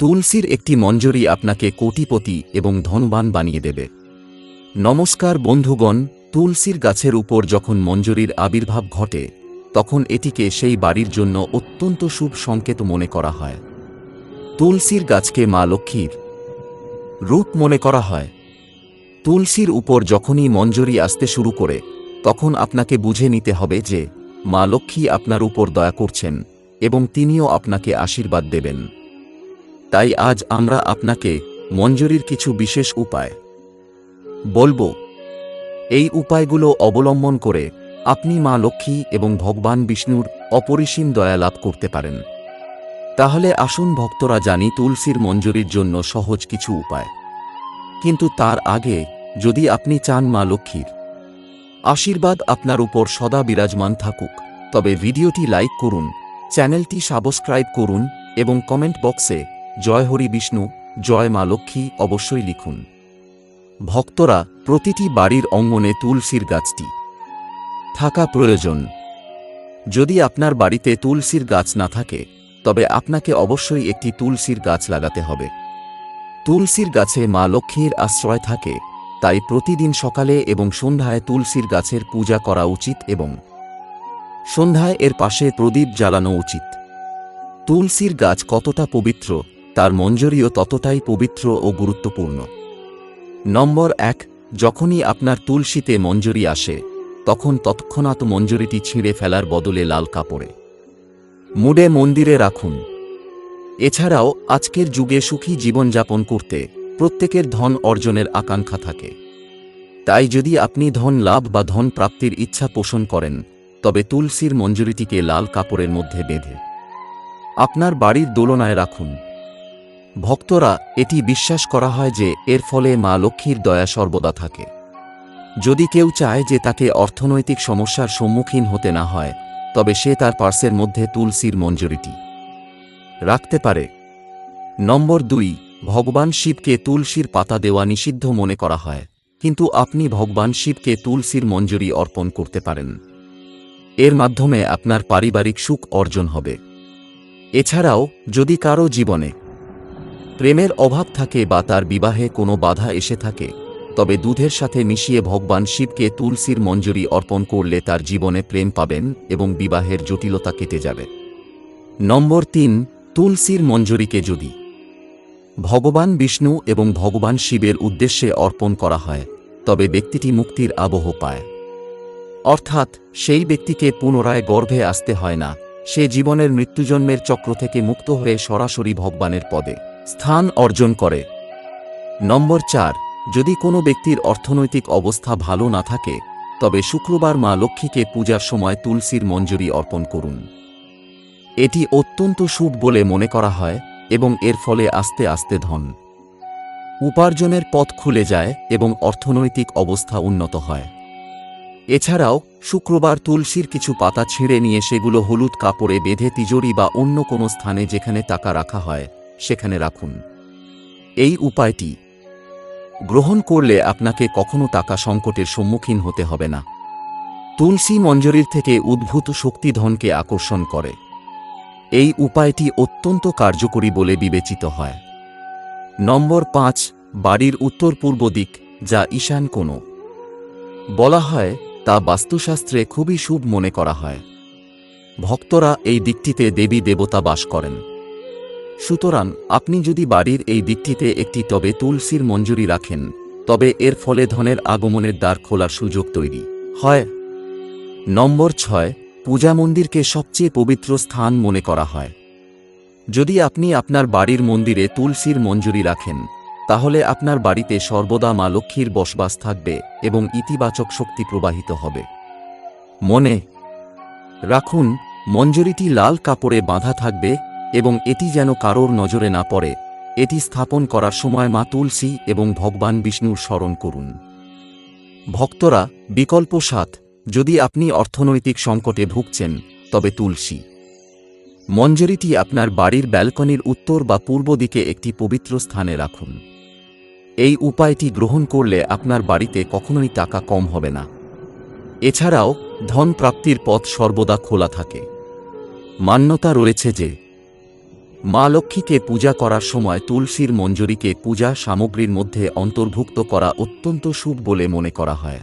তুলসীর একটি মঞ্জরি আপনাকে কোটিপতি এবং ধনবান বানিয়ে দেবে। নমস্কার বন্ধুগণ, তুলসীর গাছের উপর যখন মঞ্জরির আবির্ভাব ঘটে, তখন এটিকে সেই বাড়ির জন্য অত্যন্ত শুভ সংকেত মনে করা হয়। তুলসীর গাছকে মা লক্ষ্মীর রূপ মনে করা হয়। তুলসীর উপর যখনই মঞ্জরি আসতে শুরু করে, তখন আপনাকে বুঝে নিতে হবে যে, মা লক্ষ্মী আপনার উপর দয়া করছেন এবং তিনিও আপনাকে আশীর্বাদ দেবেন। তাই আজ আমরা আপনাকে মঞ্জুরির কিছু বিশেষ উপায় বলব। এই উপায়গুলো অবলম্বন করে আপনি মা লক্ষ্মী এবং ভগবান বিষ্ণুর অপরিসীম দয়া লাভ করতে পারেন। তাহলে আসুন ভক্তরা জানি তুলসীর মঞ্জুরির জন্য সহজ কিছু উপায়। কিন্তু তার আগে যদি আপনি চান মা লক্ষ্মীর আশীর্বাদ আপনার উপর সদা বিরাজমান থাকুক, তবে ভিডিওটি লাইক করুন, চ্যানেলটি সাবস্ক্রাইব করুন এবং কমেন্ট বক্সে জয় হরি বিষ্ণু, জয় মা লক্ষ্মী অবশ্যই লিখুন। ভক্তরা প্রতিটি বাড়ির অঙ্গনে তুলসীর গাছটি। থাকা প্রয়োজন। যদি আপনার বাড়িতে তুলসীর গাছ না থাকে, তবে আপনাকে অবশ্যই একটি তুলসীর গাছ লাগাতে হবে। তুলসীর গাছে মা লক্ষ্মীর আশ্রয় থাকে, তাই প্রতিদিন সকালে এবং সন্ধ্যায় তুলসীর গাছের পূজা করা উচিত এবং সন্ধ্যায় এর পাশে প্রদীপ জ্বালানো উচিত। তুলসীর গাছ কতটা পবিত্র তার মঞ্জরিও ততটাই পবিত্র ও গুরুত্বপূর্ণ। নম্বর এক, যখনই আপনার তুলসীতে মঞ্জুরি আসে, তখন তৎক্ষণাৎ মঞ্জুরিটি ছিঁড়ে ফেলার বদলে লাল কাপড়ে। মুডে মন্দিরে রাখুন। এছাড়াও, আজকের যুগে সুখী জীবনযাপন করতে প্রত্যেকের ধন অর্জনের আকাঙ্ক্ষা থাকে। তাই যদি আপনি ধন লাভ বা ধন প্রাপ্তির ইচ্ছা পোষণ করেন, তবে তুলসীর মঞ্জুরিটিকে লাল কাপড়ের মধ্যে বেঁধে। আপনার বাড়ির দোলনায় রাখুন। ভক্তরা এটি বিশ্বাস করা হয় যে এর ফলে মা লক্ষ্মীর দয়া সর্বদা থাকে। যদি কেউ চায় যে তাকে অর্থনৈতিক সমস্যার সম্মুখীন হতে না হয়, তবে সে তার পার্সের মধ্যে তুলসীর মঞ্জুরিটি। রাখতে পারে। নম্বর দুই, ভগবান শিবকে তুলসীর পাতা দেওয়া নিষিদ্ধ মনে করা হয়, কিন্তু আপনি ভগবান শিবকে তুলসীর মঞ্জুরি অর্পণ করতে পারেন। এর মাধ্যমে আপনার পারিবারিক সুখ অর্জন হবে। এছাড়াও, যদি কারও জীবনে প্রেমের অভাব থাকে বা তার বিবাহে কোনো বাধা এসে থাকে, তবে দুধের সাথে মিশিয়ে ভগবান শিবকে তুলসীর মঞ্জুরি অর্পণ করলে তার জীবনে প্রেম পাবেন এবং বিবাহের জটিলতা কেটে যাবে। নম্বর তিন, তুলসীর মঞ্জুরিকে যদি ভগবান বিষ্ণু এবং ভগবান শিবের উদ্দেশ্যে অর্পণ করা হয়, তবে ব্যক্তিটি মুক্তির আবহ পায়। অর্থাৎ, সেই ব্যক্তিকে পুনরায় গর্ভে আসতে হয় না, সে জীবনের মৃত্যুজন্মের চক্র থেকে মুক্ত হয়ে সরাসরি ভগবানের পদে। স্থান অর্জন করে। নম্বর চার, যদি কোনো ব্যক্তির অর্থনৈতিক অবস্থা ভালো না থাকে, তবে শুক্রবার মা লক্ষ্মীকে পূজার সময় তুলসীর মঞ্জুরি অর্পণ করুন। এটি অত্যন্ত শুভ বলে মনে করা হয় এবং এর ফলে আস্তে আস্তে ধন উপার্জনের পথ খুলে যায় এবং অর্থনৈতিক অবস্থা উন্নত হয়। এছাড়াও, শুক্রবার তুলসীর কিছু পাতা ছিঁড়ে নিয়ে সেগুলো হলুদ কাপড়ে বেঁধে তিজোরি বা অন্য কোনো স্থানে যেখানে টাকা রাখা হয় সেখানে রাখুন। এই উপায়টি গ্রহণ করলে আপনাকে কখনো টাকা সংকটের সম্মুখীন হতে হবে না। তুলসী মঞ্জরির থেকে উদ্ভূত শক্তিধনকে আকর্ষণ করে। এই উপায়টি অত্যন্ত কার্যকরী বলে বিবেচিত হয়। নম্বর পাঁচ, বাড়ির উত্তর পূর্ব দিক, যা ঈশান কোনো বলা হয়, তা বাস্তুশাস্ত্রে খুবই শুভ মনে করা হয়। ভক্তরা এই দিকটিতে দেবী দেবতা বাস করেন। সুতরাং আপনি যদি বাড়ির এই দিকটিতে একটি তবে তুলসীর মঞ্জুরি রাখেন, তবে এর ফলে ধনের আগমনের দ্বার খোলার সুযোগ তৈরি। হয়। নম্বর ছয়, পূজা মন্দিরকে সবচেয়ে পবিত্র স্থান মনে করা হয়। যদি আপনি আপনার বাড়ির মন্দিরে তুলসীর মঞ্জুরি রাখেন, তাহলে আপনার বাড়িতে সর্বদা মা লক্ষ্মীর বসবাস থাকবে এবং ইতিবাচক শক্তি প্রবাহিত হবে। মনে রাখুন, মঞ্জুরিটি লাল কাপড়ে বাঁধা থাকবে এবং এটি যেন কারোর নজরে না পড়ে, এটি স্থাপন করার সময় মা তুলসী এবং ভগবান বিষ্ণুর স্মরণ করুন। ভক্তরা, বিকল্প সাত যদি আপনি অর্থনৈতিক সংকটে ভুগছেন, তবে তুলসী। মঞ্জরিটি আপনার বাড়ির ব্যালকনির উত্তর বা পূর্ব দিকে একটি পবিত্র স্থানে রাখুন। এই উপায়টি গ্রহণ করলে আপনার বাড়িতে কখনোই টাকা কম হবে না। এছাড়াও ধন প্রাপ্তির পথ সর্বদা খোলা থাকে। মান্যতা রয়েছে যে মা লক্ষ্মীকে পূজা করার সময় তুলসীর মঞ্জুরিকে পূজা সামগ্রীর মধ্যে অন্তর্ভুক্ত করা অত্যন্ত শুভ বলে মনে করা হয়।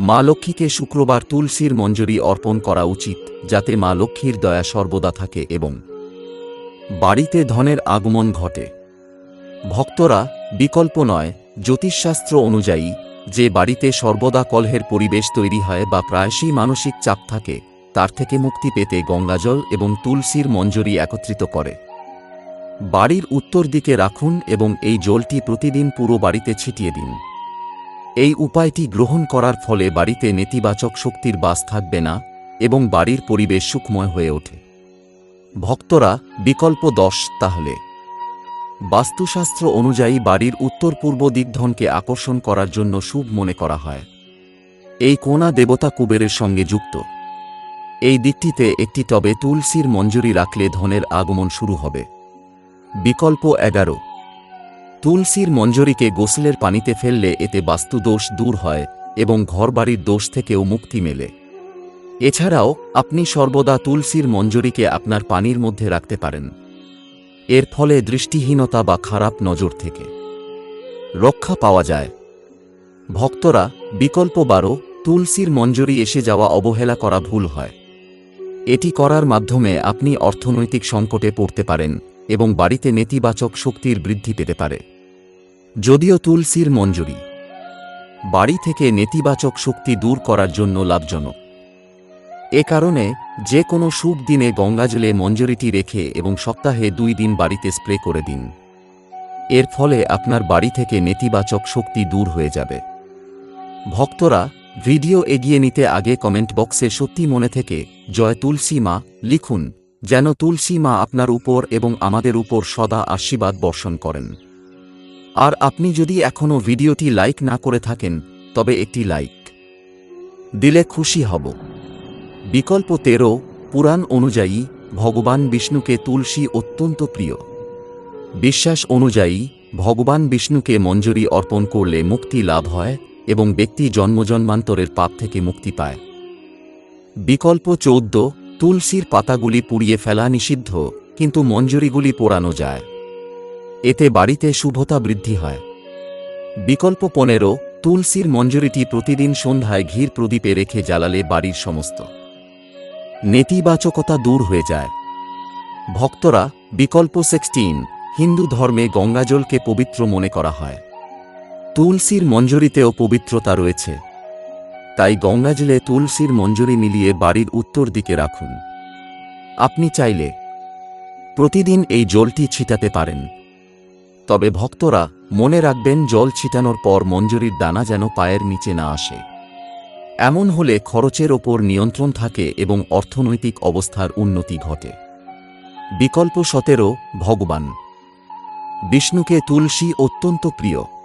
মা লক্ষ্মীকে শুক্রবার তুলসীর মঞ্জুরি অর্পণ করা উচিত, যাতে মা লক্ষ্মীর দয়া সর্বদা থাকে এবং বাড়িতে ধনের আগমন ঘটে। ভক্তরা, বিকল্প নয়, জ্যোতিষশাস্ত্র অনুযায়ী, যে বাড়িতে সর্বদা কলহের পরিবেশ তৈরি হয় বা প্রায়শই মানসিক চাপ থাকে তার থেকে মুক্তি পেতে গঙ্গাজল এবং তুলসীর মঞ্জরি একত্রিত করে। বাড়ির উত্তর দিকে রাখুন এবং এই জলটি প্রতিদিন পুরো বাড়িতে ছিটিয়ে দিন। এই উপায়টি গ্রহণ করার ফলে বাড়িতে নেতিবাচক শক্তির বাস থাকবে না এবং বাড়ির পরিবেশ সুখময় হয়ে ওঠে। ভক্তরা, বিকল্প দশ তাহলে। বাস্তুশাস্ত্র অনুযায়ী বাড়ির উত্তর পূর্ব দিকধনকে আকর্ষণ করার জন্য শুভ মনে করা হয়। এই কোনা দেবতা কুবেরের সঙ্গে যুক্ত। এই দিকটিতে একটি টবে তুলসীর মঞ্জুরি রাখলে ধনের আগমন শুরু হবে। বিকল্প এগারো। তুলসীর মঞ্জরিকে গোসলের পানিতে ফেললে এতে বাস্তু দোষ দূর হয় এবং ঘরবাড়ির দোষ থেকেও মুক্তি মেলে। এছাড়াও, আপনি সর্বদা তুলসীর মঞ্জরিকে আপনার পানির মধ্যে রাখতে পারেন। এর ফলে দৃষ্টিহীনতা বা খারাপ নজর থেকে। রক্ষা পাওয়া যায়। ভক্তরা, বিকল্প বারো, তুলসীর মঞ্জরি এসে যাওয়া অবহেলা করা ভুল হয়। এটি করার মাধ্যমে আপনি অর্থনৈতিক সংকটে পড়তে পারেন এবং বাড়িতে নেতিবাচক শক্তির বৃদ্ধি পেতে পারে। যদিও তুলসীর মঞ্জুরি। বাড়ি থেকে নেতিবাচক শক্তি দূর করার জন্য লাভজনক। এ কারণে যে কোনো শুভ দিনে গঙ্গাজলে মঞ্জুরিটি রেখে এবং সপ্তাহে দুই দিন বাড়িতে স্প্রে করে দিন। এর ফলে আপনার বাড়ি থেকে নেতিবাচক শক্তি দূর হয়ে যাবে। ভক্তরা ভিডিও এগিয়ে নিতে আগে কমেন্ট বক্সে সত্যি মনে থেকে, জয় তুলসী মা, লিখুন, যেন তুলসী মা আপনার উপর এবং আমাদের উপর সদা আশীর্বাদ বর্ষণ করেন। আর আপনি যদি এখনও ভিডিওটি লাইক না করে থাকেন, তবে একটি লাইক দিলে খুশি হব। বিকল্প তেরো, পুরাণ অনুযায়ী, ভগবান বিষ্ণুকে তুলসী অত্যন্ত প্রিয়। বিশ্বাস অনুযায়ী, ভগবান বিষ্ণুকে মঞ্জুরি অর্পণ করলে মুক্তি লাভ হয় এবং ব্যক্তি জন্মজন্মান্তরের পাপ থেকে মুক্তি পায়। বিকল্প চৌদ্দ, তুলসীর পাতাগুলি পুড়িয়ে ফেলা নিষিদ্ধ, কিন্তু মঞ্জুরিগুলি পোড়ানো যায়। এতে বাড়িতে শুভতা বৃদ্ধি হয়। বিকল্প পনেরো, তুলসীর মঞ্জুরিটি প্রতিদিন সন্ধ্যায় ঘির প্রদীপে রেখে জ্বালালে বাড়ির সমস্ত নেতিবাচকতা দূর হয়ে যায়। ভক্তরা, বিকল্প সিক্সটিন হিন্দু ধর্মে গঙ্গাজলকে পবিত্র মনে করা হয়। তুলসীর মঞ্জুরিতেও পবিত্রতা রয়েছে। তাই গঙ্গা গঙ্গাজলে তুলসীর মঞ্জুরি মিলিয়ে বাড়ির উত্তর দিকে রাখুন। আপনি চাইলে প্রতিদিন এই জলটি ছিটাতে পারেন। তবে ভক্তরা মনে রাখবেন জল ছিটানোর পর মঞ্জুরির দানা যেন পায়ের নিচে না আসে। এমন হলে খরচের ওপর নিয়ন্ত্রণ থাকে এবং অর্থনৈতিক অবস্থার উন্নতি ঘটে। বিকল্প সতেরো, ভগবান। বিষ্ণুকে তুলসী অত্যন্ত প্রিয়।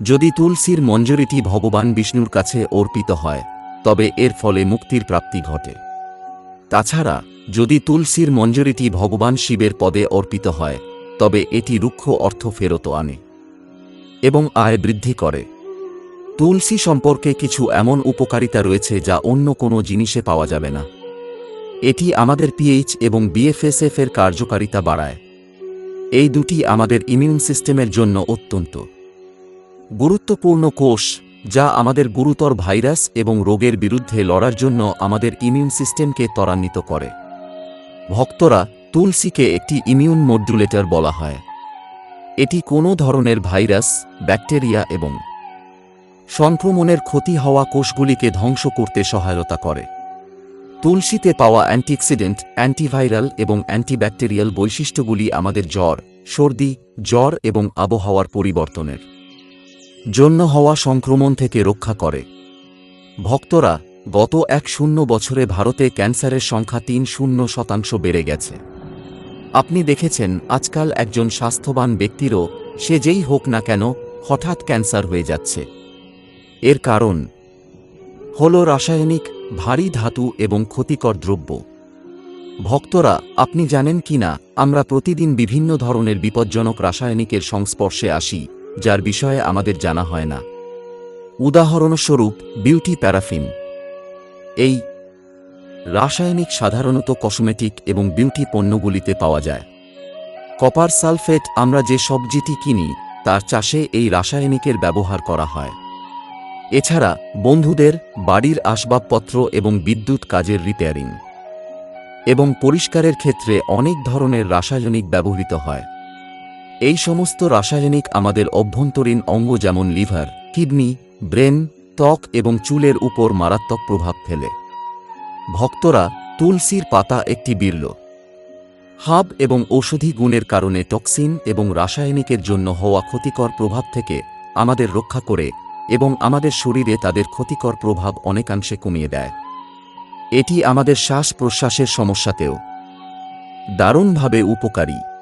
যদি তুলসীর মঞ্জুরিটি ভগবান বিষ্ণুর কাছে অর্পিত হয়, তবে এর ফলে মুক্তির প্রাপ্তি ঘটে। তাছাড়া, যদি তুলসীর মঞ্জুরিটি ভগবান শিবের পদে অর্পিত হয়, তবে এটি রুক্ষ অর্থ ফেরত আনে এবং আয় বৃদ্ধি করে। তুলসী সম্পর্কে কিছু এমন উপকারিতা রয়েছে যা অন্য কোনো জিনিসে পাওয়া যাবে না। এটি আমাদের পিএইচ এবং বিএফএসএফ এর কার্যকারিতা বাড়ায়। এই দুটি আমাদের ইমিউন সিস্টেমের জন্য অত্যন্ত। গুরুত্বপূর্ণ কোষ, যা আমাদের গুরুতর ভাইরাস এবং রোগের বিরুদ্ধে লড়ার জন্য আমাদের ইমিউন সিস্টেমকে ত্বরান্বিত করে। ভক্তরা তুলসীকে একটি ইমিউন মডুলেটর বলা হয়। এটি কোনো ধরনের ভাইরাস, ব্যাকটেরিয়া এবং সংক্রমণের ক্ষতি হওয়া কোষগুলিকে ধ্বংস করতে সহায়তা করে। তুলসীতে পাওয়া অ্যান্টিঅক্সিডেন্ট, অ্যান্টিভাইরাল এবং অ্যান্টিব্যাকটেরিয়াল বৈশিষ্ট্যগুলি আমাদের জ্বর, সর্দি, জ্বর এবং আবহাওয়ার পরিবর্তনের জন্য হওয়া সংক্রমণ থেকে রক্ষা করে। ভক্তরা গত এক শূন্য বছরে ভারতে ক্যান্সারের সংখ্যা তিন শূন্য শতাংশ বেড়ে গেছে। আপনি দেখেছেন, আজকাল একজন স্বাস্থ্যবান ব্যক্তিরও সে যেই হোক না কেন হঠাৎ ক্যান্সার হয়ে যাচ্ছে। এর কারণ হল রাসায়নিক, ভারী ধাতু এবং ক্ষতিকর দ্রব্য। ভক্তরা, আপনি জানেন কি না আমরা প্রতিদিন বিভিন্ন ধরনের বিপজ্জনক রাসায়নিকের সংস্পর্শে আসি। যার বিষয়ে আমাদের জানা হয় না। উদাহরণস্বরূপ, বিউটি প্যারাফিন। এই রাসায়নিক সাধারণত কসমেটিক এবং বিউটি পণ্যগুলিতে পাওয়া যায়। কপার সালফেট আমরা যে সবজিটি কিনি, তার চাষে এই রাসায়নিকের ব্যবহার করা হয়। এছাড়া, বন্ধুদের বাড়ির আসবাবপত্র এবং বিদ্যুৎ কাজের রিপেয়ারিং। এবং পরিষ্কারের ক্ষেত্রে অনেক ধরনের রাসায়নিক ব্যবহৃত হয়। এই সমস্ত রাসায়নিক আমাদের অভ্যন্তরীণ অঙ্গ যেমন লিভার, কিডনি, ব্রেন, ত্বক এবং চুলের উপর মারাত্মক প্রভাব ফেলে। ভক্তরা তুলসীর পাতা একটি বিরল হাব এবং ঔষধি গুণের কারণে টক্সিন এবং রাসায়নিকের জন্য হওয়া ক্ষতিকর প্রভাব থেকে আমাদের রক্ষা করে এবং আমাদের শরীরে তাদের ক্ষতিকর প্রভাব অনেকাংশে কমিয়ে দেয়। এটি আমাদের শ্বাস প্রশ্বাসের সমস্যাতেও দারুণভাবে উপকারী।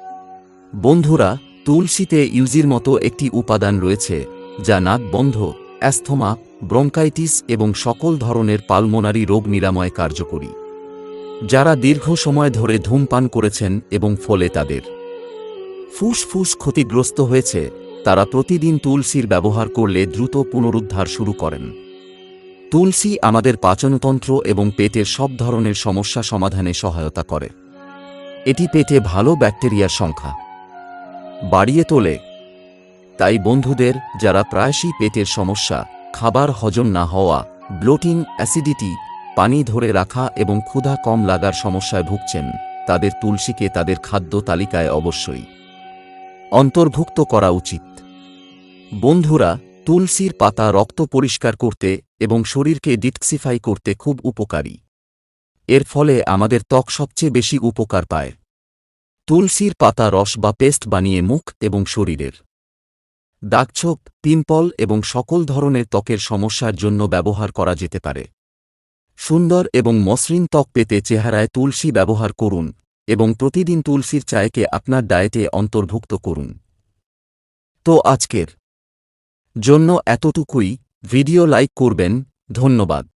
বন্ধুরা, তুলসীতে ইউজির মতো একটি উপাদান রয়েছে, যা নাক বন্ধ, অ্যাস্থমা, ব্রঙ্কাইটিস এবং সকল ধরনের পালমোনারি রোগ নিরাময় কার্যকরী। যারা দীর্ঘ সময় ধরে ধূমপান করেছেন এবং ফলে তাদের ফুসফুস ক্ষতিগ্রস্ত হয়েছে, তারা প্রতিদিন তুলসীর ব্যবহার করলে দ্রুত পুনরুদ্ধার শুরু করেন। তুলসী আমাদের পাচনতন্ত্র এবং পেটের সব ধরনের সমস্যা সমাধানে সহায়তা করে। এটি পেটে ভালো ব্যাকটেরিয়ার সংখ্যা। বাড়িয়ে তোলে। তাই বন্ধুদের, যারা প্রায়শই পেটের সমস্যা, খাবার হজম না হওয়া, ব্লোটিং, অ্যাসিডিটি, পানি ধরে রাখা এবং ক্ষুধা কম লাগার সমস্যায় ভুগছেন, তাদের তুলসীকে তাদের খাদ্য তালিকায় অবশ্যই অন্তর্ভুক্ত করা উচিত। বন্ধুরা, তুলসীর পাতা রক্ত পরিষ্কার করতে এবং শরীরকে ডিটক্সিফাই করতে খুব উপকারী। এর ফলে আমাদের ত্বক সবচেয়ে বেশি উপকার পায়। তুলসীর পাতা রস বা পেস্ট বানিয়ে মুখ এবং শরীরের দাগছোপ পিম্পল এবং সকল ধরনের ত্বকের সমস্যার জন্য ব্যবহার করা যেতে পারে। সুন্দর এবং মসৃণ ত্বক পেতে চেহারায় তুলসী ব্যবহার করুন এবং প্রতিদিন তুলসীর চায়কে আপনার ডায়েটে অন্তর্ভুক্ত করুন। তো আজকের জন্য এতটুকুই। ভিডিও লাইক করবেন। ধন্যবাদ।